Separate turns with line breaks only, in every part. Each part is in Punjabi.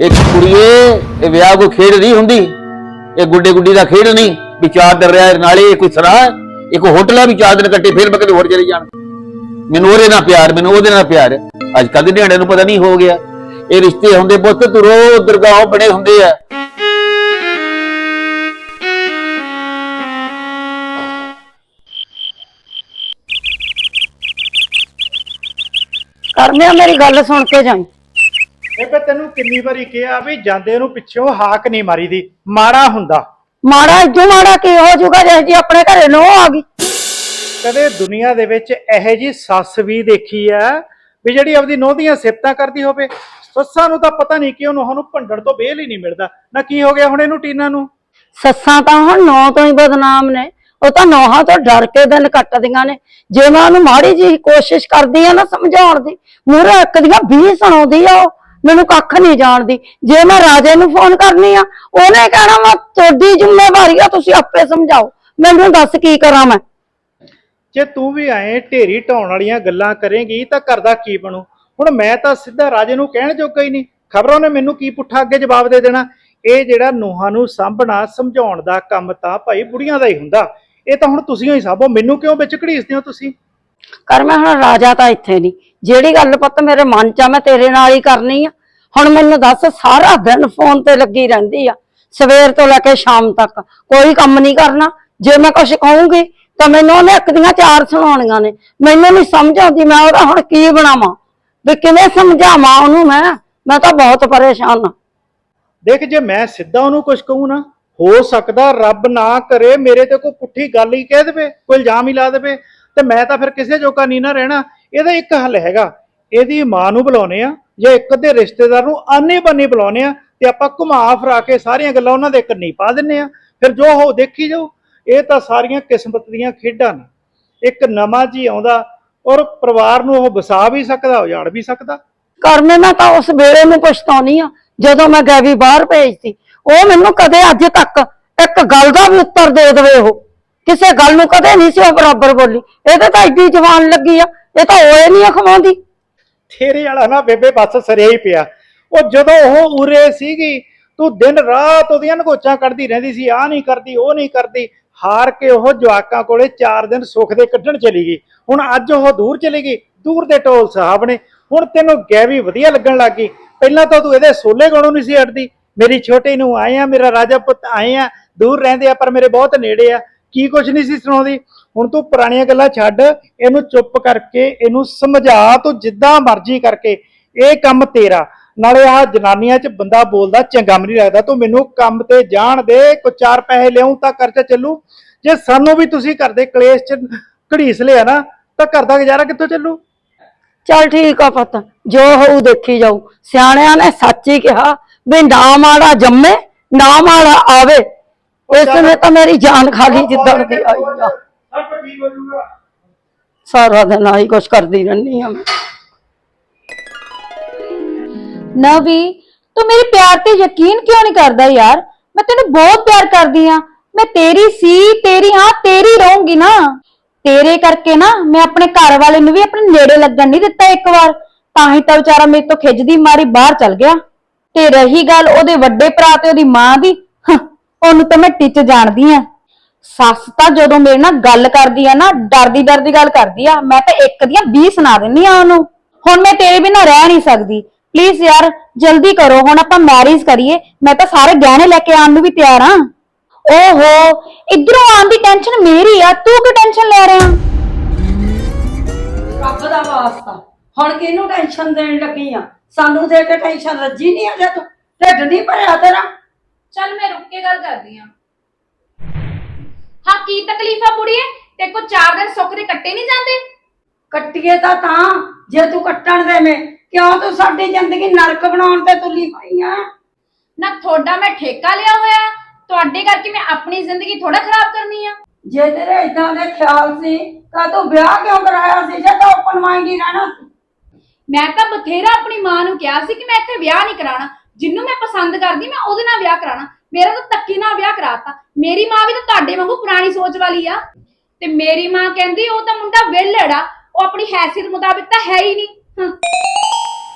ਇੱਕ ਕੁੜੀਏ, ਇਹ ਵਿਆਹ ਕੋ ਖੇਡ ਨਹੀਂ ਹੁੰਦੀ। ਇਹ ਗੁੱਡੇ ਗੁੱਡੀ ਦਾ ਖੇਡ ਨਹੀਂ। ਵੀ ਚਾਰ ਦਿਨ ਰਿਹਾ ਨਾਲੇ ਇਹ ਕੋਈ ਸਰਾ ਇੱਕ ਹੋਟਲ ਹੈ ਵੀ ਚਾਰ ਦਿਨ ਕੱਟੇ, ਫਿਰ ਬਕਦੇ ਹੋਰ ਚਲੇ ਜਾਣ। ਮੈਨੂੰ ਉਹਦੇ ਨਾਲ ਪਿਆਰ, ਮੈਨੂੰ ਉਹਦੇ ਨਾਲ ਪਿਆਰ। ਅੱਜ ਕੱਲ ਦੇ ਨਿਆਣਿਆਂ ਨੂੰ ਪਤਾ ਨਹੀਂ ਹੋ ਗਿਆ। ਇਹ ਰਿਸ਼ਤੇ ਹੁੰਦੇ ਪੁੱਤ ਤੁਰੋ ਦਰਗਾਹੋਂ ਬਣੇ ਹੁੰਦੇ ਆ।
ਕਰਮਿਆ ਮੇਰੀ ਗੱਲ ਸੁਣ ਕੇ ਜਾਈ।
ਬੇਬੇ ਤੈਨੂੰ ਕਿੰਨੀ ਵਾਰੀ ਕਿਹਾ ਵੀ ਜਾਂਦੇ ਨੂੰ ਪਿੱਛੋਂ ਹਾਕ ਨਹੀਂ ਮਾਰੀਦੀ ਮਾੜਾ ਹੁੰਦਾ।
ਮਾੜਾ ਇਦੋਂ ਮਾੜਾ ਕੀ ਹੋ ਜਾਊਗਾ ਜੇ ਜੀ ਆਪਣੇ ਘਰੇ ਨੋ ਆ ਗਈ।
ਕਦੇ ਦੁਨੀਆ ਦੇ ਵਿੱਚ ਇਹੋ ਜੀ ਸੱਸ ਵੀ ਦੇਖੀ ਆ ਵੀ ਜਿਹੜੀ ਆਪਦੀ ਨੋਹ ਦੀਆਂ ਸਿਫਤਾਂ ਕਰਦੀ ਹੋਵੇ। ਸੱਸਾਂ ਨੂੰ ਤਾਂ ਪਤਾ ਨਹੀਂ ਕਿ ਉਹਨੂੰ ਉਹਨੂੰ ਭੰਡਣ ਤੋਂ ਬੇਲ ਹੀ ਨਹੀਂ ਮਿਲਦਾ। ਨਾ ਕੀ ਹੋ ਗਿਆ ਹੁਣ ਇਹਨੂੰ ਟੀਨਾ ਨੂੰ?
ਸੱਸਾਂ ਤਾਂ ਹੁਣ ਨੌ ਤੋਂ ਹੀ ਬਦਨਾਮ ਨੇ। ਉਹ ਤਾਂ ਨੌਹਾਂ ਤੋਂ ਡਰ ਕੇ ਦਿਨ ਕੱਟਦੀਆਂ ਨੇ। ਜੇ ਮੈਂ ਉਹਨੂੰ ਮਾੜੀ ਜੀ ਕੋਸ਼ਿਸ਼ ਕਰਦੀ ਆ ਨਾ ਸਮਝਾਉਣ ਦੀ ਮੂਰੇ ਇੱਕ ਦੀਆਂ 20 ਸੁਣਾਉਂਦੀ ਆ ਉਹ। ਮੈਨੂੰ ਕੱਖ ਨਹੀਂ ਜਾਣਦੀ। ਜੇ ਮੈਂ ਰਾਜੇ ਨੂੰ ਫੋਨ ਕਰਨੀ ਆ ਉਹਨੇ ਕਹਿਣਾ ਵਾ ਤੁਹਾਡੀ ਜ਼ਿੰਮੇਵਾਰੀ ਆ ਤੁਸੀਂ ਆਪੇ ਸਮਝਾਓ। ਮੈਨੂੰ ਦੱਸ ਕੀ ਕਰਾਂ ਮੈਂ?
ਜੇ ਤੂੰ ਵੀ ਐਂ ਢੇਰੀ ਢਾਉਣ ਵਾਲੀਆਂ ਗੱਲਾਂ ਕਰੇਂਗੀ ਤਾਂ ਘਰ ਦਾ ਕੀ ਬਣੂ? ਹੁਣ ਮੈਂ ਤਾਂ ਸਿੱਧਾ ਰਾਜੇ ਨੂੰ ਕਹਿਣ ਜੋਗਾ ਹੀ ਨਹੀਂ। ਖਬਰ ਉਹਨੇ ਮੈਨੂੰ ਕੀ ਪੁੱਠਾ ਅੱਗੇ ਜਵਾਬ ਦੇ ਦੇਣਾ? ਇਹ ਜਿਹੜਾ ਨੂੰਹਾਂ ਨੂੰ ਸਾਂਭਣਾ ਸਮਝਾਉਣ ਦਾ ਕੰਮ ਤਾਂ ਭਾਈ ਬੁੜੀਆਂ ਦਾ ਹੀ ਹੁੰਦਾ। ਇਹ ਤਾਂ ਹੁਣ ਤੁਸੀਂ ਹੀ ਸਾਂਭੋ। ਮੈਨੂੰ ਕਿਉਂ ਵਿੱਚ ਘੜੀਸਦੇ ਹੋ ਤੁਸੀਂ?
ਕਰ ਮੈਂ ਹੁਣ ਰਾਜਾ ਤਾਂ ਇੱਥੇ ਨਹੀਂ। ਜਿਹੜੀ ਗੱਲ ਪੁੱਤ ਮੇਰੇ ਮਨ ਚ ਆ ਮੈਂ ਤੇਰੇ ਨਾਲ ਹੀ ਕਰਨੀ ਆ। ਹੁਣ ਮੈਨੂੰ ਦੱਸ, ਸਾਰਾ ਦਿਨ ਫੋਨ ਤੇ ਲੱਗੀ ਰਹਿੰਦੀ ਆ। ਸਵੇਰ ਤੋਂ ਲੈ ਕੇ ਸ਼ਾਮ ਤੱਕ। ਕੋਈ ਕੰਮ ਨਹੀਂ ਕਰਨਾ। ਜੇ ਮੈਂ ਕੁਝ ਕਹੂੰਗੀ, ਤਾਂ ਮੈਨੂੰ ਉਹਨੇ ਇੱਕ ਦੀਆਂ ਚਾਰ ਸੁਣਾਉਣੀਆਂ ਨੇ। ਮੈਨੂੰ ਨਹੀਂ ਸਮਝ ਆਉਂਦੀ ਮੈਂ ਉਹਦਾ ਹੁਣ ਕੀ ਬਣਾਵਾਂ। ਵੀ ਕਿਵੇਂ ਸਮਝਾਵਾਂ ਉਹਨੂੰ ਮੈਂ? ਮੈਂ ਤਾਂ ਬਹੁਤ ਪਰੇਸ਼ਾਨ ਆ।
ਦੇਖ, ਜੇ ਮੈਂ ਸਿੱਧਾ ਉਹਨੂੰ ਕੁਝ ਕਹੂੰ ਨਾ, ਹੋ ਸਕਦਾ ਰੱਬ ਨਾ ਕਰੇ ਮੇਰੇ ਤੇ ਕੋਈ ਪੁੱਠੀ ਗੱਲ ਹੀ ਕਹਿ ਦੇਵੇ, ਕੋਈ ਇਲਜ਼ਾਮ ਹੀ ਲਾ ਦੇਵੇ। ਤੇ ਮੈਂ ਤਾਂ ਫਿਰ ਕਿਸੇ ਜੋਗਾ ਨਹੀਂ ਨਾ ਰਹਿਣਾ। ਇਹਦਾ ਇੱਕ ਹੱਲ ਹੈਗਾ। ਇਹਦੀ ਮਾਂ ਨੂੰ ਬੁਲਾਉਨੇ ਆ। ਜੇ ਇੱਕ ਅੱਧੇ ਰਿਸ਼ਤੇਦਾਰ ਨੂੰ ਆਨੇ ਬੰਨੇ ਬੁਲਾਉਨੇ ਆ ਤੇ ਆਪਾਂ ਘੁਮਾ ਫਰਾ ਕੇ ਸਾਰੀਆਂ ਗੱਲਾਂ ਉਹਨਾਂ ਦੇ ਕੰਨੀ ਪਾ ਦਿੰਨੇ ਆ ਫਿਰ ਜੋ ਹੋ ਦੇਖੀ ਜਾਓ ਇਹ ਤਾਂ ਸਾਰੀਆਂ ਕਿਸਮਤ ਦੀਆਂ ਖੇਡਾਂ ਨੇ। ਇੱਕ ਨਵਾਂ ਜੀ ਆਉਂਦਾ ਔਰ ਪਰਿਵਾਰ ਨੂੰ ਉਹ ਵਸਾ ਵੀ ਸਕਦਾ, ਉਜਾੜ ਵੀ ਸਕਦਾ।
ਕਰਮੇ ਮੈਂ ਤਾਂ ਉਸ ਵੇਲੇ ਨੂੰ ਪਛਤਾਉਣੀ ਆ, ਜਦੋਂ ਮੈਂ ਗੈਵੀ ਬਾਹਰ ਭੇਜਤੀ ਉਹ ਮੈਨੂੰ ਕਦੇ ਅੱਜ ਤੱਕ ਇੱਕ ਗੱਲ ਦਾ ਵੀ ਉੱਤਰ ਦੇ ਦੇਵੇ ਉਹ। ਕਿਸੇ ਗੱਲ ਨੂੰ ਕਦੇ ਨਹੀਂ ਸੀ ਉਹ ਬਰਾਬਰ ਬੋਲੀ। ਇਹ ਤਾਂ ਐਡੀ ਜਵਾਨ ਲੱਗੀ ਆ, ਇਹ ਤਾਂ ਓਏ ਨਹੀਂ ਖਵਾਉਂਦੀ।
ਤੇਰੇ ਵਾਲਾ ਨਾ ਬੇਬੇ, ਬਸ ਸਰਿਆ ਹੀ ਪਿਆ। ਉਹ ਜਦੋਂ ਉਹ ਉਰੇ ਸੀਗੀ, ਤੂੰ ਦਿਨ ਰਾਤ ਉਹਦੀਆਂ ਨਗੋਚਾਂ ਕੱਢਦੀ ਰਹਿੰਦੀ ਸੀ ਆ ਨਹੀਂ ਕਰਦੀ, ਉਹ ਨਹੀਂ ਕਰਦੀ। ਹਾਰ ਕੇ ਉਹ ਜਵਾਕਾਂ ਕੋਲੇ 4 ਦਿਨ ਸੁੱਖ ਦੇ ਕੱਢਣ ਚਲੀ ਗਈ। ਹੁਣ ਅੱਜ ਉਹ ਦੂਰ ਚਲੀ ਗਈ, ਦੂਰ ਦੇ ਢੋਲ ਸਾਹਿਬ ਨੇ। ਹੁਣ ਤੈਨੂੰ ਗੈਵੀ ਵਧੀਆ ਲੱਗਣ ਲੱਗ ਗਈ। ਪਹਿਲਾਂ ਤਾਂ ਤੂੰ ਇਹਦੇ ਸੋਲੇ ਗਾਣੋਂ ਨਹੀਂ ਸੀ ਹਟਦੀ। ਮੇਰੀ ਛੋਟੀ ਨੂੰ ਆਏ ਆ, ਮੇਰਾ ਰਾਜਾ ਪੁੱਤ ਆਏ ਆ, ਦੂਰ ਰਹਿੰਦੇ ਆ, ਪਰ ਮੇਰੇ ਬਹੁਤ ਨੇੜੇ ਆ। ਕੀ ਕੁਛ ਨਹੀਂ ਸੀ ਸੁਣਾਉਂਦੀ। ਹੁਣ ਤੂੰ ਪੁਰਾਣੀਆਂ ਗੱਲਾਂ ਛੱਡ ਇਹਨੂੰ ਚੁੱਪ ਕਰਕੇ ਇਹਨੂੰ ਸਮਝਾ ਤੂੰ ਜਿੱਦਾਂ ਮਰਜ਼ੀ ਕਰਕੇ ਇਹ ਕੰਮ ਤੇਰਾ। ਨਾਲੇ ਆਹ ਜਨਾਨੀਆਂ 'ਚ ਬੰਦਾ ਬੋਲਦਾ ਚੰਗਾ ਨਹੀਂ ਲੱਗਦਾ ਤੂੰ ਮੈਨੂੰ ਕੰਮ ਤੇ ਜਾਣ ਦੇ ਕੋ ਚਾਰ ਪੈਸੇ ਲਿਆਉਂ ਤਾਂ ਖਰਚਾ ਚੱਲੂ। ਜੇ ਸਾਨੂੰ ਵੀ ਤੁਸੀਂ ਘਰ ਦੇ ਕਲੇਸ਼ 'ਚ ਘੜੀਸ ਲਿਆ ਨਾ ਤਾਂ ਘਰ ਦਾ ਗੁਜ਼ਾਰਾ ਕਿੱਥੋਂ ਚੱਲੂ?
ਚੱਲ ਠੀਕ ਆ ਪੁੱਤ ਜੋ ਹੋਊ ਦੇਖੀ ਜਾਊ। ਸਿਆਣਿਆਂ ਨੇ ਸੱਚ ਹੀ ਕਿਹਾ ਵੀ ਨਾ ਮਾੜਾ ਜੰਮੇ ਨਾ ਮਾੜਾ ਆਵੇ। ਇਸ ਨੇ ਤਾਂ ਮੇਰੀ ਜਾਨ ਖਾਲੀ ਜਿੱਦਣ ਦੀ ਆਈ ਆ।
ਸਭ ਠੀਕ ਹੋ ਜਾਊਗਾ।
ਸਾਰਾ ਦਿਨ ਆਹੀ ਕੁਛ ਕਰਦੀ ਰਹਿੰਦੀ ਆ ਮੈਂ।
ਨਵੀ ਤੂੰ ਮੇਰੇ ਪਿਆਰ ਤੇ ਯਕੀਨ ਕਿਉਂ ਨਹੀਂ ਕਰਦਾ ਯਾਰ? ਮੈਂ ਤੈਨੂੰ ਬਹੁਤ ਪਿਆਰ ਕਰਦੀ ਆ ਮੈਂ ਤੇਰੀ ਸੀ ਤੇਰੀ ਹਾਂ ਤੇਰੀ ਰਹੂੰਗੀ ਨਾ। ਤੇਰੇ ਕਰਕੇ ਨਾ ਮੈਂ ਆਪਣੇ ਘਰ ਵਾਲੇ ਨੂੰ ਵੀ ਆਪਣੇ ਨੇੜੇ ਲੱਗਣ ਨਹੀਂ ਦਿੱਤਾ ਇੱਕ ਵਾਰ। ਤਾਂ ਹੀ ਤਾਂ ਵਿਚਾਰਾ ਮੇਰੇ ਤੋਂ ਖਿੱਚਦੀ ਮਾਰੀ ਬਾਹਰ ਚਲ ਗਿਆ। ਤੇ ਰਹੀ ਗੱਲ ਉਹਦੇ ਵੱਡੇ ਭਰਾ ਤੇ ਉਹਦੀ ਮਾਂ ਦੀ। ਹੰ, ਉਹਨੂੰ ਤਾਂ ਮੈਂ ਟਿੱਚ ਜਾਣਦੀ ਆ ਸੱਸ ਤਾਂ ਜਦੋਂ ਮੇਰੇ ਨਾਲ ਗੱਲ ਕਰਦੀ ਆ ਨਾ ਡਰਦੀ ਡਰਦੀ ਗੱਲ ਕਰਦੀ ਆ ਮੈਂ ਤਾਂ ਇੱਕ ਦੀਆਂ 20 ਸੁਣਾ ਦਿੰਨੀ ਆ ਉਹਨੂੰ। ਹੁਣ ਮੈਂ ਤੇਰੇ ਬਿਨਾਂ ਰਹਿ ਨਹੀਂ ਸਕਦੀ। ਪਲੀਜ਼ ਯਾਰ ਜਲਦੀ ਕਰੋ ਹੁਣ ਆਪਾਂ ਮੈਰਿਜ ਕਰੀਏ ਮੈਂ ਤਾਂ ਸਾਰੇ ਗਹਿਣੇ ਲੈ ਕੇ ਆਉਣ ਨੂੰ ਵੀ ਤਿਆਰ ਆ ਓਹੋ ਇਧਰੋਂ ਆਉਣ ਦੀ ਟੈਨਸ਼ਨ ਮੇਰੀ ਆ ਤੂੰ ਕਿ ਟੈਨਸ਼ਨ ਲੈ ਰਿਹਾ?
ਰੱਬ ਦਾ ਵਾਸਤਾ। ਹੁਣ ਕਿਹਨੂੰ ਟੈਨਸ਼ਨ ਦੇਣ ਲੱਗੀ ਆ? ਸਾਨੂੰ ਦੇ ਕੇ ਟੈਨਸ਼ਨ ਰੱਜੀ ਨਹੀਂ ਆ ਜਾ ਤੂੰ। ਢਿੱਡ ਨਹੀਂ ਭਰਿਆ ਤੇਰਾ।
ਚੱਲ ਮੈਂ ਰੁੱਕ ਕੇ ਗੱਲ ਕਰਦੀ ਆ। ਹਾਂ ਕੀ ਤਕਲੀਫ ਆ ਬੁੜੀਏ? ਤੇ ਕੋ ਚਾਰ ਦਿਨ ਸੁੱਖ ਦੇ ਕੱਟੇ ਨਹੀਂ ਜਾਂਦੇ?
ਕੱਟੀਏ ਤਾਂ ਤਾਂ ਜੇ ਤੂੰ ਕੱਟਣ ਦੇਵੇਂ ਕਿਉਂ ਤੂੰ ਸਾਡੀ ਜ਼ਿੰਦਗੀ ਨਰਕ ਬਣਾਉਣ ਤੇ ਤੁਲੀ ਪਈ ਆ?
ਨਾ ਤੁਹਾਡਾ ਮੈਂ ਠੇਕਾ ਲਿਆ ਹੋਇਆ ਤੁਹਾਡੇ ਕਰਕੇ ਮੈਂ ਆਪਣੀ ਜ਼ਿੰਦਗੀ ਥੋੜਾ ਖਰਾਬ ਕਰਨੀ ਆ।
ਜੇ ਤੇਰੇ ਇਦਾਂ ਦੇ ਖਿਆਲ ਸੀ ਤਾਂ ਤੂੰ ਵਿਆਹ ਕਿਉਂ ਕਰਾਇਆ ਸੀ ਜੇ ਤਾਂ ਓਪਨ ਮਾਈਂਡ ਹੀ ਰਹਿਣਾ ਸੀ?
ਮੈਂ ਤਾਂ ਬਥੇਰਾ ਆਪਣੀ ਮਾਂ ਨੂੰ ਕਿਹਾ ਸੀ ਕਿ ਮੈਂ ਇੱਥੇ ਵਿਆਹ ਨਹੀਂ ਕਰਾਉਣਾ। ਜਿੰਨੂੰ ਮੈਂ ਪਸੰਦ ਕਰਦੀ ਮੈਂ ਉਹਦੇ ਨਾਲ ਵਿਆਹ ਕਰਾਉਣਾ। ਮੇਰਾ ਤਾਂ ਧੱਕੇ ਨਾਲ ਵਿਆਹ ਕਰਾਤਾ। ਮੇਰੀ ਮਾਂ ਵੀ ਤਾਂ ਤੁਹਾਡੇ ਵਾਂਗੂ ਪੁਰਾਣੀ ਸੋਚ ਵਾਲੀ ਆ। ਤੇ ਮੇਰੀ ਮਾਂ ਕਹਿੰਦੀ, ਉਹ ਤਾਂ ਮੁੰਡਾ ਵਿਹਲੜਾ। ਉਹ ਆਪਣੀ ਹੈਸੀਅਤ ਮੁਤਾਬਿਕ ਤਾਂ ਹੈ ਹੀ ਨਹੀਂ।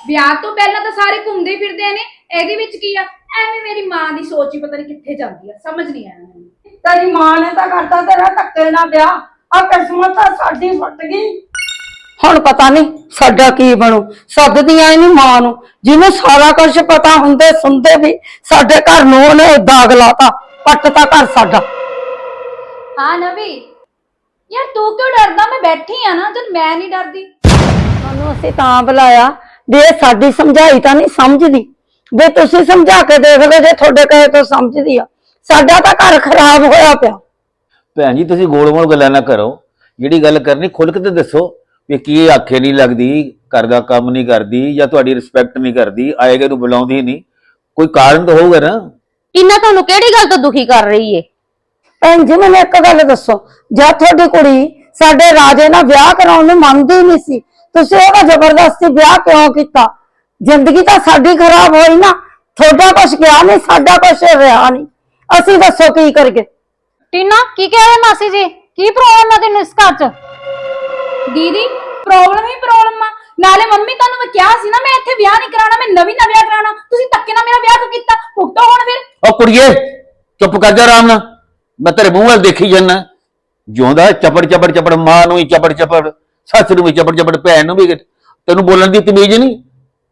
ਵਿਆਹ ਤੋਂ ਪਹਿਲਾਂ ਤਾਂ ਸਾਰੇ ਘੁੰਮਦੇ ਫਿਰਦੇ ਨੇ। ਇਹਦੇ ਵਿੱਚ ਕੀ ਆ? ਐਵੇਂ ਮੇਰੀ ਮਾਂ ਦੀ ਸੋਚ ਹੀ ਪਤਾ ਨਹੀਂ ਕਿੱਥੇ ਜਾਂਦੀ ਆ। ਸਮਝ ਨਹੀਂ ਆਇਆ ਮੈਨੂੰ।
ਤੇਰੀ ਮਾਂ ਨੇ ਤਾਂ ਕਰਤਾ ਤੇਰਾ ਧੱਕੇ ਨਾਲ ਵਿਆਹ। ਆ ਕਿਸਮਤ ਤਾਂ ਸਾਡੀ ਫੁੱਟ ਗਈ। ਹੁਣ ਪਤਾ ਨਹੀਂ ਸਾਡਾ ਕੀ ਬਣੂ ਸੱਦਦੀਆਂ ਇਹਨੂੰ ਮਾਂ ਨੂੰ ਜਿਹਨੂੰ ਸਾਰਾ ਕੁਝ ਪਤਾ ਹੁੰਦੇ ਸੁਣਦੇ ਵੀ ਸਾਡੇ ਘਰ ਨੂੰ ਉਹਨੇ ਦਾਗ ਲਾਤਾ ਪੱਟਤਾ ਘਰ ਸਾਡਾ।
ਹਾਂ ਨਵੀ ਯਾਰ ਤੂੰ ਕਿਉਂ ਡਰਦਾ? ਮੈਂ ਬੈਠੀ ਆ ਨਾ ਜਦ ਮੈਂ ਨਹੀਂ ਡਰਦੀ।
ਤੁਹਾਨੂੰ ਅਸੀਂ ਤਾਂ ਬੁਲਾਇਆ ਵੀ ਇਹ ਸਾਡੀ ਸਮਝਾਈ ਤਾਂ ਨਹੀਂ ਸਮਝਦੀ। ਵੀ ਤੁਸੀਂ ਸਮਝਾ ਕੇ ਦੇਖ ਲਓ ਜੇ ਤੁਹਾਡੇ ਕਹੇ ਤੋਂ ਸਮਝਦੀ ਆ। ਸਾਡਾ ਤਾਂ ਘਰ ਖਰਾਬ ਹੋਇਆ ਪਿਆ।
ਭੈਣ ਜੀ ਤੁਸੀਂ ਗੋਲ-ਮੋਲ ਗੱਲਾਂ ਨਾ ਕਰੋ। ਜਿਹੜੀ ਗੱਲ ਕਰਨੀ ਖੁੱਲ ਕੇ ਤੇ ਦੱਸੋ। ਵੀ ਕੀ ਆਖੇ ਨਹੀਂ ਲੱਗਦੀ ਘਰ ਦਾ ਕੰਮ ਨਹੀਂ ਕਰਦੀ ਜਾਂ ਤੁਹਾਡੀ ਰਿਸਪੈਕਟ ਨਹੀਂ ਕਰਦੀ ਆਏਗੇ ਨੂੰ ਬੁਲਾਉਂਦੀ ਨਹੀਂ। ਕੋਈ ਕਾਰਨ ਤਾਂ ਹੋਊਗਾ ਨਾ?
ਇੰਨਾ ਤੁਹਾਨੂੰ ਕਿਹੜੀ ਗੱਲ ਤੋਂ ਦੁਖੀ ਕਰ ਰਹੀ ਏ?
ਭੈਣ ਜੀ ਮੈਨੂੰ ਇੱਕ ਗੱਲ ਦੱਸੋ। ਜਦ ਤੁਹਾਡੀ ਕੁੜੀ ਸਾਡੇ ਰਾਜੇ ਨਾਲ ਵਿਆਹ ਕਰਾਉਣ ਨੂੰ ਮੰਨਦੀ ਨਹੀਂ ਸੀ ਤੁਸੀਂ ਉਹਦਾ ਜ਼ਬਰਦਸਤੀ ਵਿਆਹ ਕਿਉਂ ਕੀਤਾ? ਜ਼ਿੰਦਗੀ ਤਾਂ ਸਾਡੀ ਖਰਾਬ ਹੋਈ ਨਾ ਤੁਹਾਡਾ ਕੁਝ ਗਿਆ ਨਹੀਂ ਸਾਡਾ ਕੁਝ ਰਿਹਾ ਨਹੀਂ। ਅਸੀਂ ਦੱਸੋ ਕੀ ਕਰੀਏ?
ਟੀਨਾ ਕੀ ਕਹਿ ਰਹੇ ਮਾਸੀ ਜੀ? ਕੀ ਪ੍ਰੋਬਲਮ ਹੈ ਤੈਨੂੰ ਇਸ ਘਰ 'ਚ?
ਦੀਦੀ ਪ੍ਰੋਬਲਮ ਹੀ ਪ੍ਰੋਬਲਮ ਆ। ਨਾਲੇ ਮੰਮੀ ਤੁਹਾਨੂੰ ਮੈਂ ਕਿਹਾ ਸੀ ਨਾ, ਮੈਂ ਇੱਥੇ ਵਿਆਹ ਨਹੀਂ ਕਰਾਉਣਾ, ਮੈਂ ਨਵੀਂ ਨਾ ਵਿਆਹ ਕਰਾਉਣਾ। ਤੁਸੀਂ ਧੱਕੇ ਨਾਲ ਮੇਰਾ ਵਿਆਹ ਕਿਉਂ ਕੀਤਾ? ਭੁਗਤੋ ਹੁਣ ਫਿਰ।
ਉਹ ਕੁੜੀਏ, ਚੁੱਪ ਕਰ ਜਾ ਆਰਾਮ ਨਾਲ। ਮੈਂ ਤੇਰੇ ਮੂੰਹ ਵੱਲ ਦੇਖੀ ਜੰਨਾ ਜਿਉਂਦਾ ਚਪੜ ਚਪੜ ਚਪੜ, ਮਾਂ ਨੂੰ ਹੀ ਚਪੜ ਚਪੜ, ਸੱਸ ਨੂੰ ਵੀ ਚਪੜ ਚਪੜ, ਭੈਣ ਨੂੰ ਵੀ। ਤੈਨੂੰ ਬੋਲਣ ਦੀ ਤਮੀਜ਼ ਨਹੀਂ।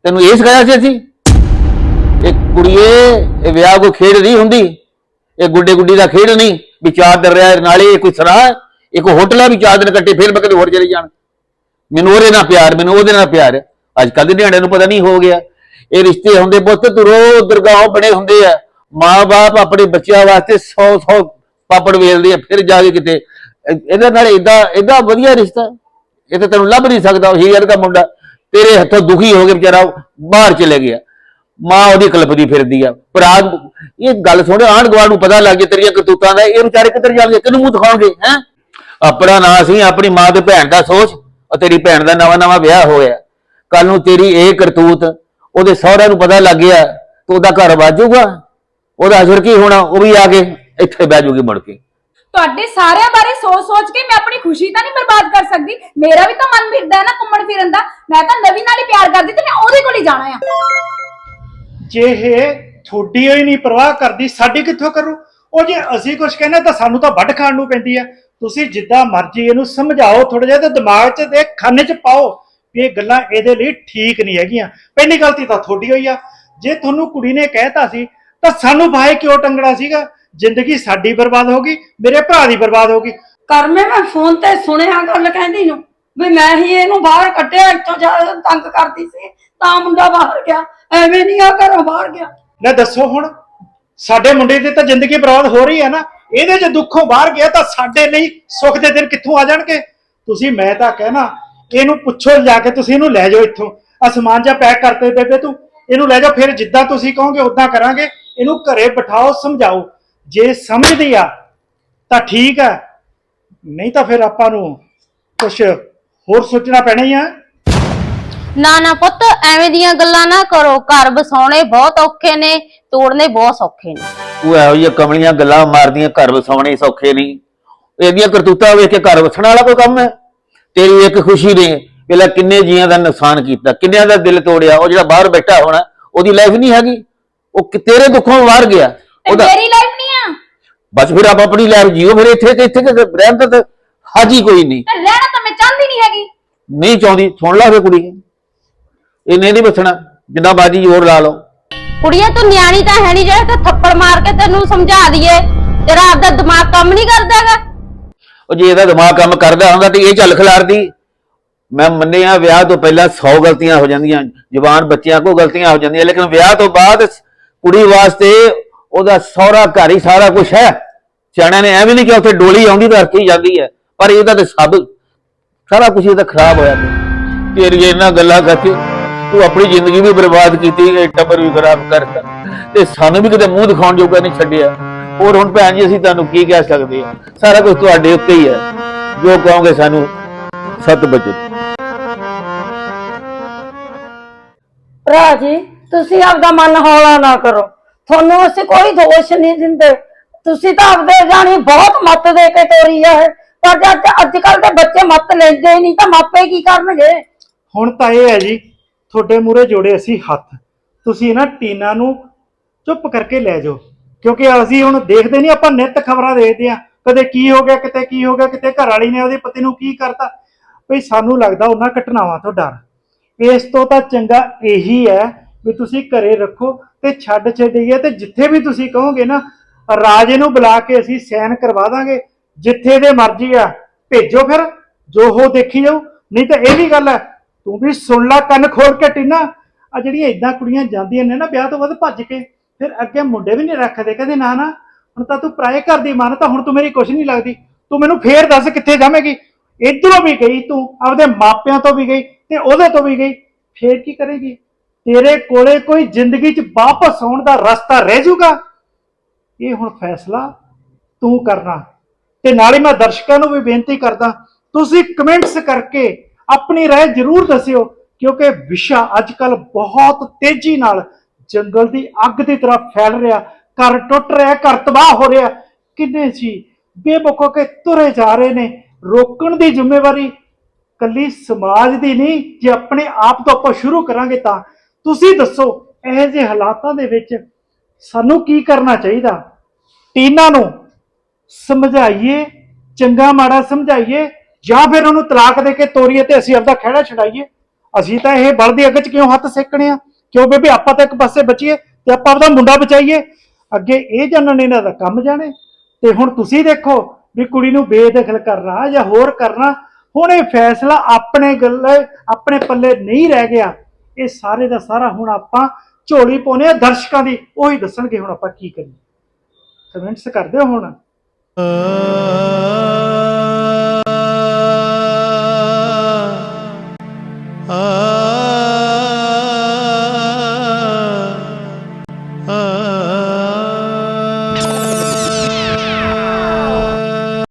ਤੈਨੂੰ ਇਹ ਸਿਖਾਇਆ ਸੀ ਅਸੀਂ? ਇਹ ਕੁੜੀਏ, ਇਹ ਵਿਆਹ ਕੋਈ ਖੇਡ ਨਹੀਂ ਹੁੰਦੀ। ਇਹ ਗੁੱਡੇ ਗੁੱਡੀ ਦਾ ਖੇਡ ਨਹੀਂ। ਵਿਚਾਰ ਦਰ ਰਿਹਾ ਨਾਲੇ ਇਹ ਕੋਈ ਸਰਾਹ ਇੱਕ ਹੋਟਲ ਆ ਵੀ ਚਾਰ ਦਿਨ ਕੱਟੇ ਫਿਰ ਮੈਂ ਕਿਤੇ ਹੋਰ ਚਲੇ ਜਾਣ। ਮੈਨੂੰ ਉਹਦੇ ਨਾਲ ਪਿਆਰ, ਮੈਨੂੰ ਉਹਦੇ ਨਾਲ ਪਿਆਰ। ਅੱਜ ਕੱਲ ਦੇ ਨਿਆਣਿਆਂ ਨੂੰ ਪਤਾ ਨਹੀਂ ਹੋ ਗਿਆ। ਇਹ ਰਿਸ਼ਤੇ ਹੁੰਦੇ ਪੁੱਤ, ਤੁਰੋ ਦਰਗਾਹ ਬਣੇ ਹੁੰਦੇ ਆ। ਮਾਂ-ਬਾਪ ਆਪਣੇ ਬੱਚਿਆਂ ਵਾਸਤੇ 100-100 ਪਾਪੜ ਵੇਲਦੇ ਆ, ਫਿਰ ਜਾ ਕੇ ਕਿਤੇ। ਇਹ- ਇਹਦੇ ਨਾਲ ਇਦਾਂ ਇਦਾਂ ਵਧੀਆ ਰਿਸ਼ਤਾ। ਇਹ ਤਾਂ ਤੈਨੂੰ ਲੱਭ ਨਹੀਂ ਸਕਦਾ, ਉਹ ਹੀਰ ਦਾ ਮੁੰਡਾ। ਤੇਰੇ ਹੱਥੋਂ ਦੁਖੀ ਹੋ ਕੇ ਵਿਚਾਰਾ ਬਾਹਰ ਚਲੇ ਗਿਆ। ਮਾਂ ਉਹਦੀ ਕਲਪਦੀ ਫਿਰਦੀ ਆ। ਭਰਾ, ਇਹ ਗੱਲ ਸੁਣ ਆਂਢ ਗੁਆਂਢ ਨੂੰ ਪਤਾ ਲੱਗ ਗਿਆ ਤੇਰੀਆਂ ਕਰਤੂਤਾਂ ਦਾ। ਇਹ ਵਿਚਾਰੇ ਕਿੱਧਰ ਜਾਣਗੇ? ਕਿਹਨੂੰ ਮੂੰਹ ਦਿਖਾਉਣਗੇ, ਹੈ? ਆਪਣਾ ਨਾਂ ਸੀ ਆਪਣੀ ਮਾਂ ਤੇ ਭੈਣ ਦਾ ਸੋਚ ਉਹ ਤੇਰੀ ਭੈਣ ਦਾ ਨਵਾਂ ਨਵਾਂ ਵਿਆਹ ਹੋਇਆ। ਕੱਲ ਨੂੰ ਤੇਰੀ ਇਹ ਕਰਤੂਤ ਉਹਦੇ ਸਹੁਰਿਆਂ ਨੂੰ ਪਤਾ ਲੱਗ ਗਿਆ ਤਾਂ ਉਹਦਾ ਘਰ ਵਾਜੂਗਾ ਉਹਦਾ ਅਸਰ ਕੀ ਹੋਣਾ ਉਹ ਵੀ ਆ ਕੇ ਇੱਥੇ ਬਹਿ ਜੂਗੀ ਮੁੜ ਕੇ।
ਤੁਹਾਡੇ ਸਾਰਿਆਂ ਬਾਰੇ ਸੋਚ-ਸੋਚ ਕੇ ਮੈਂ ਆਪਣੀ ਖੁਸ਼ੀ ਤਾਂ ਨਹੀਂ ਬਰਬਾਦ ਕਰ ਸਕਦੀ। ਮੇਰਾ ਵੀ ਤਾਂ ਮਨ ਫਿਰਦਾ ਹੈ ਨਾ ਘੁੰਮਣ ਫਿਰਨ ਦਾ। ਮੈਂ ਤਾਂ ਨਵੀਂ ਨਾਲ ਹੀ ਪਿਆਰ ਕਰਦੀ ਤੇ ਮੈਂ ਉਹਦੇ ਕੋਲ ਹੀ ਜਾਣਾ ਆ।
ਜੇ ਇਹ ਥੋੜੀ ਹੋਈ ਨਹੀਂ ਪਰਵਾਹ ਕਰਦੀ ਸਾਡੀ ਕਿੱਥੋਂ ਕਰੂ? ਉਹ ਜੇ ਅਸੀਂ ਕੁਝ ਕਹਿੰਦੇ ਤਾਂ ਸਾਨੂੰ ਤਾਂ ਵੱਢ ਖਾਣ ਨੂੰ ਪੈਂਦੀ ਆ। ਤੁਸੀਂ ਜਿੱਦਾਂ ਮਰਜ਼ੀ ਇਹਨੂੰ ਸਮਝਾਓ ਥੋੜਾ ਜਿਹਾ ਤੇ ਦਿਮਾਗ 'ਚ ਤੇ ਖਾਨੇ 'ਚ ਪਾਓ ਵੀ ਇਹ ਗੱਲਾਂ ਇਹਦੇ ਲਈ ਠੀਕ ਨਹੀਂ ਹੈਗੀਆਂ। ਪਹਿਲੀ ਗਲਤੀ ਤਾਂ ਥੋੜੀ ਹੋਈ ਆ। ਜੇ ਤੁਹਾਨੂੰ ਕੁੜੀ ਨੇ ਕਹਿਤਾ ਸੀ ਤਾਂ ਸਾਨੂੰ ਭਾਈ ਕਿਉਂ ਟੰਗਣਾ ਸੀਗਾ? ਜ਼ਿੰਦਗੀ ਸਾਡੀ ਬਰਬਾਦ ਹੋ ਗਈ ਮੇਰੇ ਭਰਾ ਦੀ ਬਰਬਾਦ ਹੋ ਗਈ।
ਕਰਮੇ ਮੈਂ ਫੋਨ ਤੇ ਸੁਣਿਆ ਗੱਲ ਕਹਿੰਦੀ ਨੂੰ ਵੀ ਮੈਂ ਹੀ ਇਹਨੂੰ ਬਾਹਰ ਕੱਢਿਆ ਇੱਥੋਂ ਜਾ ਤੰਗ ਕਰਦੀ ਸੀ ਤਾਂ ਮੁੰਡਾ ਬਾਹਰ ਗਿਆ ਐਵੇਂ ਨਹੀਂ ਆ ਘਰੋਂ ਬਾਹਰ ਗਿਆ।
ਲੈ ਦੱਸੋ ਹੁਣ ਸਾਡੇ ਮੁੰਡੇ ਦੀ ਤਾਂ ਜ਼ਿੰਦਗੀ ਬਰਬਾਦ ਹੋ ਰਹੀ ਹੈ ਨਾ। ਇਹਦੇ ਜੇ ਦੁੱਖੋਂ ਬਾਹਰ ਗਿਆ ਤਾਂ ਸਾਡੇ ਲਈ ਸੁੱਖ ਦੇ ਦਿਨ ਕਿੱਥੋਂ ਆ ਜਾਣਗੇ? ਤੁਸੀਂ ਮੈਂ ਤਾਂ ਕਹਿਣਾ, ਇਹਨੂੰ ਪੁੱਛੋ ਜਾ ਕੇ, ਤੁਸੀਂ ਇਹਨੂੰ ਲੈ ਜਾਓ ਇੱਥੋਂ। ਅਸਮਾਨ ਜਾਂ ਪੈਕ ਕਰਤੇ ਬੇਬੇ ਤੂੰ। ਇਹਨੂੰ ਲੈ ਜਾਓ, ਫਿਰ ਜਿੱਦਾਂ ਤੁਸੀਂ ਕਹੋਗੇ ਉਦਾਂ ਕਰਾਂਗੇ। ਇਹਨੂੰ ਘਰੇ ਬਿਠਾਓ, ਸਮਝਾਓ। ਜੇ ਸਮਝਦੀ ਆ, ਤਾਂ ਠੀਕ ਆ। ਨਹੀਂ ਤਾਂ ਫਿਰ ਆਪਾਂ ਨੂੰ ਕੁਝ ਹੋਰ ਸੋਚਣਾ ਪੈਣਾ ਹੀ ਆ।
ਨਾ ਨਾ ਪੁੱਤ, ਐਵੇਂ ਦੀਆਂ ਗੱਲਾਂ ਨਾ ਕਰੋ। ਘਰ ਬਸਾਉਣੇ ਬਹੁਤ ਔਖੇ ਨੇ, ਤੋੜਨੇ ਬਹੁਤ ਸੌਖੇ ਨੇ।
ਉਹ ਇਹੋ ਜਿਹੀਆਂ ਕਮਲੀਆਂ ਗੱਲਾਂ ਮਾਰਦੀਆਂ ਘਰ ਵਸਾਉਣੇ ਸੌਖੇ ਨਹੀਂ। ਇਹਦੀਆਂ ਕਰਤੂਤਾਂ ਵੇਖ ਕੇ ਘਰ ਵਸਣ ਵਾਲਾ ਕੋਈ ਕੰਮ ਹੈ? ਤੇਰੀ ਇੱਕ ਖੁਸ਼ੀ ਨੇ ਵੇਲਾ ਕਿੰਨੇ ਜੀਆਂ ਦਾ ਨੁਕਸਾਨ ਕੀਤਾ ਕਿੰਨਿਆਂ ਦਾ ਦਿਲ ਤੋੜਿਆ ਉਹ ਜਿਹੜਾ ਬਾਹਰ ਬੈਠਾ ਹੋਣਾ ਉਹਦੀ ਲਾਈਫ ਨਹੀਂ ਹੈਗੀ। ਉਹ ਕਿ- ਤੇਰੇ ਦੁੱਖੋਂ ਬਾਹਰ ਗਿਆ।
ਤੇ
ਉਹਦਾ
ਮੇਰੀ ਲਾਈਫ ਨਹੀਂ ਆ।
ਬਸ ਫਿਰ ਆਪ ਆਪਣੀ ਲਾਈਫ ਜੀਓ ਫਿਰ ਇੱਥੇ ਤੇ ਇੱਥੇ ਤੇ ਰਹਿਣ ਦਾ ਤਾਂ ਹਾਜੀ ਕੋਈ ਨਹੀਂ।
ਤੇ ਰਹਿਣਾ ਤਾਂ ਮੈਂ ਚਾਹੁੰਦੀ ਨਹੀਂ ਹੈਗੀ।
ਨਹੀਂ ਚਾਹੁੰਦੀ ਸੁਣ ਲਾ ਫੇ ਕੁੜੀ। ਇਹਨੇ ਨਹੀਂ ਬਸਣਾ ਜਿੰਨਾ ਬਾਜੀ ਜ਼ੋਰ ਲਾ ਲਓ।
ਕੁੜੀਏ, ਤੂੰ ਨਿਆਣੀ ਤਾਂ ਹੈ ਨਹੀਂ ਜਿਹੜਾ ਤੇ ਥੱਪੜ ਮਾਰ ਕੇ ਤੈਨੂੰ ਸਮਝਾ ਦਈਏ। ਤੇਰਾ ਆਪਦਾ ਦਿਮਾਗ ਕੰਮ ਨਹੀਂ ਕਰਦਾਗਾ
ਉਹ ਜੇ ਇਹਦਾ ਦਿਮਾਗ ਕੰਮ ਕਰਦਾ ਹੁੰਦਾ ਤੇ ਇਹ ਚੱਲ ਖਿਲਾਰਦੀ। ਮੈਂ ਮੰਨਿਆ ਵਿਆਹ ਤੋਂ ਪਹਿਲਾਂ 100 ਗਲਤੀਆਂ ਹੋ ਜਾਂਦੀਆਂ, ਜਵਾਨ ਬੱਚਿਆਂ ਕੋ ਗਲਤੀਆਂ ਹੋ ਜਾਂਦੀਆਂ, ਲੇਕਿਨ ਵਿਆਹ ਤੋਂ ਬਾਅਦ ਕੁੜੀ ਵਾਸਤੇ ਉਹਦਾ ਸਹੁਰਾ, ਘਰ ਹੀ ਸਾਰਾ ਕੁਝ ਹੈ। ਸਿਆਣਿਆਂ ਨੇ ਐਵੇਂ ਨਹੀਂ ਕਿ ਉੱਥੇ ਡੋਲੀ ਆਉਂਦੀ ਤਾਂ ਰੱਖੀ ਜਾਂਦੀ ਹੈ, ਪਰ ਇਹਦਾ ਤੇ ਸਭ, ਸਾਰਾ ਕੁਝ ਇਹਦਾ ਖਰਾਬ ਹੋਇਆ ਪਿਆ। ਤੇਰੀ ਇਹਨਾਂ ਗੱਲਾਂ ਕਰਕੇ ਤੂੰ ਆਪਣੀ ਜ਼ਿੰਦਗੀ ਵੀ ਬਰਬਾਦ ਕੀਤੀ ਇਹ ਟੱਬਰ ਵੀ ਖਰਾਬ ਕਰਤਾ। ਤੇ ਸਾਨੂੰ ਵੀ ਕਿਤੇ ਮੂੰਹ ਦਿਖਾਉਣ ਜੋਗਾ ਨਹੀਂ ਛੱਡਿਆ। ਹੋਰ ਹੁਣ ਭੈਣ ਜੀ ਅਸੀਂ ਤੁਹਾਨੂੰ ਕੀ ਕਹਿ ਸਕਦੇ ਹਾਂ? ਸਾਰਾ ਕੁਝ ਤੁਹਾਡੇ ਉੱਤੇ ਹੀ ਹੈ। ਜੋ ਕਹੋਗੇ ਸਾਨੂੰ ਸਤ ਬਚਤ
ਭਰਾ ਜੀ ਤੁਸੀਂ ਆਪਦਾ ਮਨ ਹੌਲਾ ਨਾ ਕਰੋ। ਤੁਹਾਨੂੰ ਅਸੀਂ ਕੋਈ ਦੋਸ਼ ਨਹੀਂ ਦਿੰਦੇ। ਤੁਸੀਂ ਤਾਂ ਆਪਦੇ ਜਾਣੀ ਬਹੁਤ ਮੱਤ ਦੇ ਕੇ ਤੋਰੀ ਆ ਇਹ। ਪਰ ਅੱਜ ਅੱਜ ਕੱਲ ਦੇ ਬੱਚੇ ਮੱਤ ਲੈਂਦੇ ਹੀ ਨਹੀਂ ਤਾਂ ਮਾਪੇ ਕੀ ਕਰਨਗੇ?
ਹੁਣ ਤਾਂ ਇਹ ਹੈ ਜੀ ਤੁਹਾਡੇ ਮੂਰੇ ਜੋੜੇ ਅਸੀਂ ਹੱਥ। ਤੁਸੀਂ ਇਹਨਾਂ ਟੀਨਾਂ ਨੂੰ ਚੁੱਪ ਕਰਕੇ ਲੈ ਜਾਓ। ਕਿਉਂਕਿ ਅਸੀਂ ਹੁਣ ਦੇਖਦੇ ਨਹੀਂ, ਆਪਾਂ ਨਿਤ ਖਬਰਾਂ ਦੇਖਦੇ ਆ ਕਦੇ ਕੀ ਹੋ ਗਿਆ, ਕਿਤੇ ਕੀ ਹੋ ਗਿਆ, ਕਿਤੇ ਘਰ ਵਾਲੀ ਨੇ ਉਹਦੇ ਪਤੀ ਨੂੰ ਕੀ ਕਰਤਾ। ਭਈ ਸਾਨੂੰ ਲੱਗਦਾ ਉਹਨਾਂ ਘਟਨਾਵਾਂ ਤੋਂ ਡਰ। ਇਸ ਤੋਂ ਤਾਂ ਚੰਗਾ ਇਹੀ ਹੈ ਵੀ ਤੁਸੀਂ ਘਰੇ ਰੱਖੋ ਤੇ ਛੱਡ ਛੱਡੀਏ ਤੇ ਜਿੱਥੇ ਵੀ ਤੁਸੀਂ ਕਹੋਗੇ ਨਾ, ਰਾਜੇ ਨੂੰ ਬੁਲਾ ਕੇ ਅਸੀਂ ਸਾਈਨ ਕਰਵਾ ਦਾਂਗੇ। ਜਿੱਥੇ ਦੇ ਮਰਜ਼ੀ ਆ, ਭੇਜੋ ਫਿਰ। ਜੋ ਹੋ ਦੇਖੀ ਜਾਓ ਨਹੀਂ ਤਾਂ ਇਹ ਵੀ ਗੱਲ ਹੈ ਤੂੰ ਵੀ ਸੁਣ ਲੈ ਕੰਨ ਖੋਲ ਕੇ ਟੀਨਾ। ਆ ਜਿਹੜੀਆਂ ਇਦਾਂ ਕੁੜੀਆਂ ਜਾਂਦੀਆਂ ਨੇ ਨਾ ਵਿਆਹ ਤੋਂ ਬਾਅਦ ਭੱਜ ਕੇ, ਫਿਰ ਅੱਗੇ ਮੁੰਡੇ ਵੀ ਨਹੀਂ ਰੱਖਦੇ ਕਹਿੰਦੇ ਨਾ ਨਾ। ਹੁਣ ਤਾਂ ਤੂੰ ਪਰਾਏ ਘਰ ਦੀ ਮਾਨ ਤਾਂ ਹੁਣ ਤੂੰ ਮੇਰੀ ਕੁਛ ਨਹੀਂ ਲੱਗਦੀ। ਤੂੰ ਮੈਨੂੰ ਫੇਰ ਦੱਸ ਕਿੱਥੇ ਜਾਵੇਂਗੀ? ਇਧਰੋਂ ਵੀ ਗਈ ਤੂੰ, ਆਪਦੇ ਮਾਪਿਆਂ ਤੋਂ ਵੀ ਗਈ ਤੇ ਉਹਦੇ ਤੋਂ ਵੀ ਗਈ। ਫੇਰ ਕੀ ਕਰੇਗੀ? ਤੇਰੇ ਕੋਲੇ ਕੋਈ ਜ਼ਿੰਦਗੀ 'ਚ ਵਾਪਸ ਆਉਣ ਦਾ ਰਸਤਾ ਰਹਿ ਜਾਊਗਾ। ਇਹ ਹੁਣ ਫੈਸਲਾ ਤੂੰ ਕਰਨਾ। ਤੇ ਨਾਲ ਹੀ ਮੈਂ ਦਰਸ਼ਕਾਂ ਨੂੰ ਵੀ ਬੇਨਤੀ ਕਰਦਾ, ਤੁਸੀਂ ਕਮੈਂਟਸ ਕਰਕੇ ਆਪਣੀ رائے ਜ਼ਰੂਰ ਦੱਸਿਓ ਕਿਉਂਕਿ ਵਿਸ਼ਾ ਅੱਜਕੱਲ ਬਹੁਤ ਤੇਜ਼ੀ ਨਾਲ ਜੰਗਲ ਦੀ ਅੱਗ ਦੀ ਤਰ੍ਹਾਂ ਫੈਲ ਰਿਹਾ ਘਰ ਟੁੱਟ ਰਿਹਾ ਘਰ ਤਬਾਹ ਹੋ ਰਿਹਾ ਕਿੰਨੇ ਸੀ ਬੇਬਕੋ ਕੇ ਤੁਰੇ ਜਾ ਰਹੇ ਨੇ ਰੋਕਣ ਦੀ ਜ਼ਿੰਮੇਵਾਰੀ ਕੱਲੀ ਸਮਾਜ ਦੀ ਨਹੀਂ ਜੇ ਆਪਣੇ ਆਪ ਤੋਂ ਆਪਾਂ ਸ਼ੁਰੂ ਕਰਾਂਗੇ ਤਾਂ ਤੁਸੀਂ ਦੱਸੋ ਇਹੋ ਜਿਹੇ ਹਾਲਾਤਾਂ ਦੇ ਵਿੱਚ ਸਾਨੂੰ ਕੀ ਕਰਨਾ ਚਾਹੀਦਾ ਟੀਨਾ ਨੂੰ ਸਮਝਾਈਏ ਚੰਗਾ ਮਾੜਾ ਸਮਝਾਈਏ ਜਾਂ ਫਿਰ ਉਹਨੂੰ ਤਲਾਕ ਦੇ ਕੇ ਤੋਰੀਏ ਤੇ ਅਸੀਂ ਆਪਦਾ ਖਹਿੜਾ ਛਡਾਈਏ? ਅਸੀਂ ਤਾਂ ਇਹ ਬਲ ਦੀ ਅੱਗ 'ਚ ਕਿਉਂ ਹੱਥ ਸੇਕਣੇ ਆ? ਕਿਉਂ ਬੇਬੇ ਆਪਾਂ ਤਾਂ ਇੱਕ ਪਾਸੇ ਬਚੀਏ ਤੇ ਆਪਾਂ ਆਪਦਾ ਮੁੰਡਾ ਬਚਾਈਏ? ਅੱਗੇ ਇਹ ਜਾਣਨ ਇਹਨਾਂ ਦਾ ਕੰਮ ਜਾਣੇ। ਤੇ ਹੁਣ ਤੁਸੀਂ ਦੇਖੋ ਵੀ ਕੁੜੀ ਨੂੰ ਬੇਦਖਲ ਕਰਨਾ ਜਾਂ ਹੋਰ ਕਰਨਾ, ਹੁਣ ਇਹ ਫੈਸਲਾ ਆਪਣੇ ਗੱਲੇ, ਆਪਣੇ ਪੱਲੇ ਨਹੀਂ ਰਹਿ ਗਿਆ। ਇਹ ਸਾਰੇ ਦਾ ਸਾਰਾ ਹੁਣ ਆਪਾਂ ਝੋਲੀ ਪਾਉਨੇ ਆ ਦਰਸ਼ਕਾਂ ਦੀ। ਉਹੀ ਦੱਸਣਗੇ ਹੁਣ ਆਪਾਂ ਕੀ ਕਰੀਏ। ਕਮੈਂਟਸ ਕਰਦੇ ਹੋ ਹੁਣ।